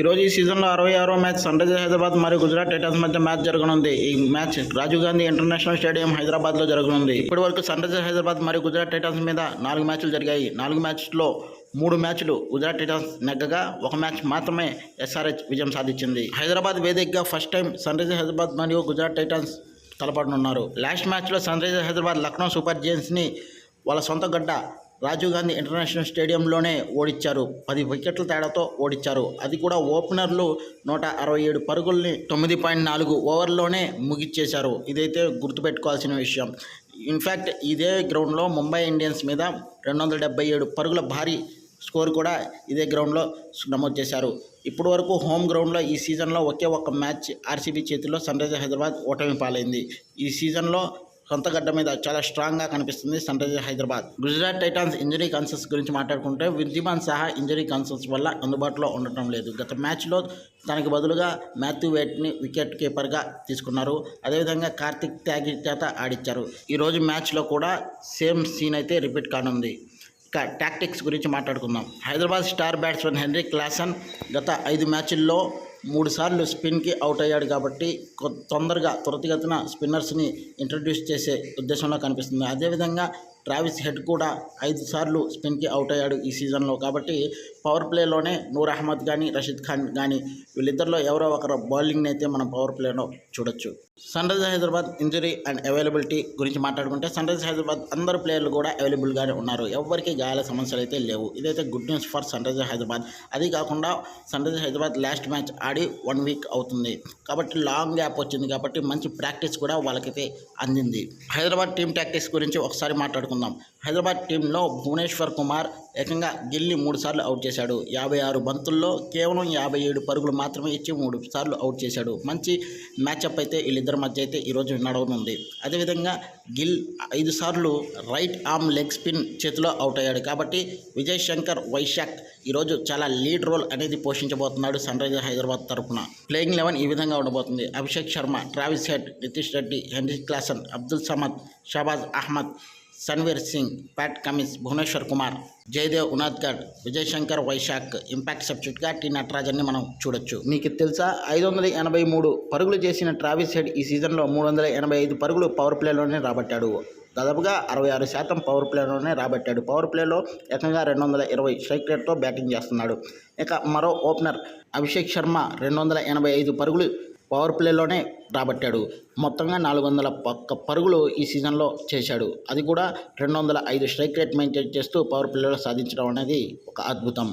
ఈరోజు ఈ సీజన్లో అరవై ఆరో మ్యాచ్ సన్ రైజర్స్ హైదరాబాద్ మరియు గుజరాత్ టైటన్స్ మధ్య మ్యాచ్ జరగనుంది. ఈ match Rajiv Gandhi international stadium హైదరాబాద్లో జరగనుంది. ఇప్పటి వరకు సన్ రైజర్స్ హైదరాబాద్ మరియు గుజరాత్ టైటన్స్ మీద నాలుగు మ్యాచ్లు జరిగాయి. నాలుగు మ్యాచ్లో మూడు మ్యాచ్లు గుజరాత్ టైటన్స్ నెగ్గగా ఒక మ్యాచ్ మాత్రమే ఎస్ఆర్హెచ్ విజయం సాధించింది. హైదరాబాద్ వేదికగా first time Sunrisers Hyderabad మరియు గుజరాత్ టైటన్స్ తలపడనున్నారు. లాస్ట్ మ్యాచ్లో Sunrisers Hyderabad Lucknow Super జైన్స్ని వాళ్ళ సొంత గడ్డ రాజీవ్ గాంధీ ఇంటర్నేషనల్ స్టేడియంలోనే ఓడించారు పది వికెట్ల తేడాతో ఓడించారు అది కూడా ఓపెనర్లు నూట అరవై ఏడు పరుగుల్ని తొమ్మిది పాయింట్ నాలుగు ఓవర్లోనే ముగిచ్చేశారు. ఇదైతే గుర్తుపెట్టుకోవాల్సిన విషయం. ఇన్ఫ్యాక్ట్ ఇదే గ్రౌండ్లో ముంబై ఇండియన్స్ మీద రెండు వందల డెబ్బై ఏడు పరుగుల భారీ స్కోర్ కూడా ఇదే గ్రౌండ్లో నమోదు చేశారు. ఇప్పటి వరకు హోమ్ గ్రౌండ్లో ఈ సీజన్లో ఒకే ఒక్క మ్యాచ్ ఆర్సీబీ చేతిలో సన్ రైజర్స్ హైదరాబాద్ ఓటమి పాలైంది ఈ సీజన్లో సొంత గడ్డ మీద చాలా స్ట్రాంగ్గా కనిపిస్తుంది Sunrisers Hyderabad. Gujarat Titans injury concerns గురించి మాట్లాడుకుంటే విద్యమాన్ సహా ఇంజరీ కన్సర్స్ వల్ల అందుబాటులో ఉండటం లేదు. గత మ్యాచ్లో తనకి బదులుగా మాథ్యూ వేట్ని వికెట్ కీపర్గా తీసుకున్నారు. అదేవిధంగా కార్తిక్ త్యాగి చేత ఆడిచ్చారు. ఈరోజు మ్యాచ్లో కూడా సేమ్ సీన్ అయితే రిపీట్ కానుంది. ఇక టాక్టిక్స్ గురించి మాట్లాడుకుందాం. Hyderabad star batsmen Henry Klaasen గత ఐదు మ్యాచ్ల్లో మూడుసార్లు స్పిన్కి అవుట్ అయ్యాడు కాబట్టి కొ- తొందరగా త్వరితగతిన స్పిన్నర్స్ని ఇంట్రడ్యూస్ చేసే ఉద్దేశంలో కనిపిస్తుంది. అదేవిధంగా ట్రావిస్ హెడ్ కూడా ఐదు సార్లు స్పిన్కి అవుట్ అయ్యాడు ఈ సీజన్లో. కాబట్టి పవర్ ప్లేలోనే నూర్ అహ్మద్ కానీ రషీద్ ఖాన్ కానీ వీళ్ళిద్దరిలో ఎవరో ఒకరు బౌలింగ్ని అయితే మనం పవర్ ప్లేలో చూడొచ్చు. Sunriser Hyderabad injury and availability గురించి మాట్లాడుకుంటే సన్ రైజర్ హైదరాబాద్ అందరు ప్లేయర్లు కూడా అవైలబుల్గానే ఉన్నారు. ఎవరికి గాయాల సమస్యలు అయితే లేవు. ఇదైతే good news for Sunriser Hyderabad. అది కాకుండా Sunriser Hyderabad last match ఆడి వన్ వీక్ అవుతుంది. కాబట్టి లాంగ్ గ్యాప్ వచ్చింది కాబట్టి మంచి ప్రాక్టీస్ కూడా వాళ్ళకైతే అందింది. హైదరాబాద్ టీం ప్రాక్టీస్ గురించి ఒకసారి మాట్లాడుకుందాం. హైదరాబాద్ టీంలో భువనేశ్వర్ కుమార్ ఏకంగా గిల్లి మూడుసార్లు అవుట్ చేశాడు. యాభై ఆరు బంతుల్లో కేవలం యాభై ఏడు పరుగులు మాత్రమే ఇచ్చి మూడు సార్లు అవుట్ చేశాడు. మంచి మ్యాచప్ అయితే వీళ్ళిద్దరి మధ్య అయితే ఈరోజు నడవనుంది. అదేవిధంగా గిల్ ఐదు సార్లు రైట్ ఆర్మ్ లెగ్ స్పిన్ చేతిలో అవుట్ అయ్యాడు. కాబట్టి విజయ్ శంకర్ వైశాఖ్ ఈరోజు చాలా లీడ్ రోల్ అనేది పోషించబోతున్నాడు సన్ రైజర్ హైదరాబాద్ తరపున. ప్లేయింగ్ లెవెన్ ఈ విధంగా ఉండబోతుంది. Abhishek Sharma Travis Head Nitish Reddy Henry Klaasen Abdul Samad Shahbaz Ahmed Sanvir Singh Pat Cummins Bhuvneshwar Kumar Jaydev Unadkat Vijay Shankar Vyshak impact సబ్జెక్ట్గా T నటరాజన్ని మనం చూడొచ్చు. మీకు తెలుసా? ఐదు వందల ఎనభై మూడు పరుగులు చేసిన ట్రావిస్ హెడ్ ఈ సీజన్లో మూడు వందల ఎనభై ఐదు పరుగులు పవర్ ప్లేలోనే రాబట్టాడు. దాదాపుగా అరవై ఆరు శాతం పవర్ ప్లేలోనే రాబట్టాడు. పవర్ ప్లేలో ఏకంగా రెండు వందల ఇరవై స్ట్రైక్ రేట్తో బ్యాటింగ్ చేస్తున్నాడు. ఇక మరో ఓపెనర్ అభిషేక్ శర్మ రెండు వందల ఎనభై ఐదు పరుగులు పవర్ ప్లేలోనే రాబట్టాడు. మొత్తంగా నాలుగు వందల పక్క పరుగులు ఈ సీజన్లో చేశాడు. అది కూడా రెండు వందల ఐదు స్ట్రైక్ రేట్ మెయింటైన్ చేస్తూ పవర్ ప్లేలో సాధించడం అనేది ఒక అద్భుతం.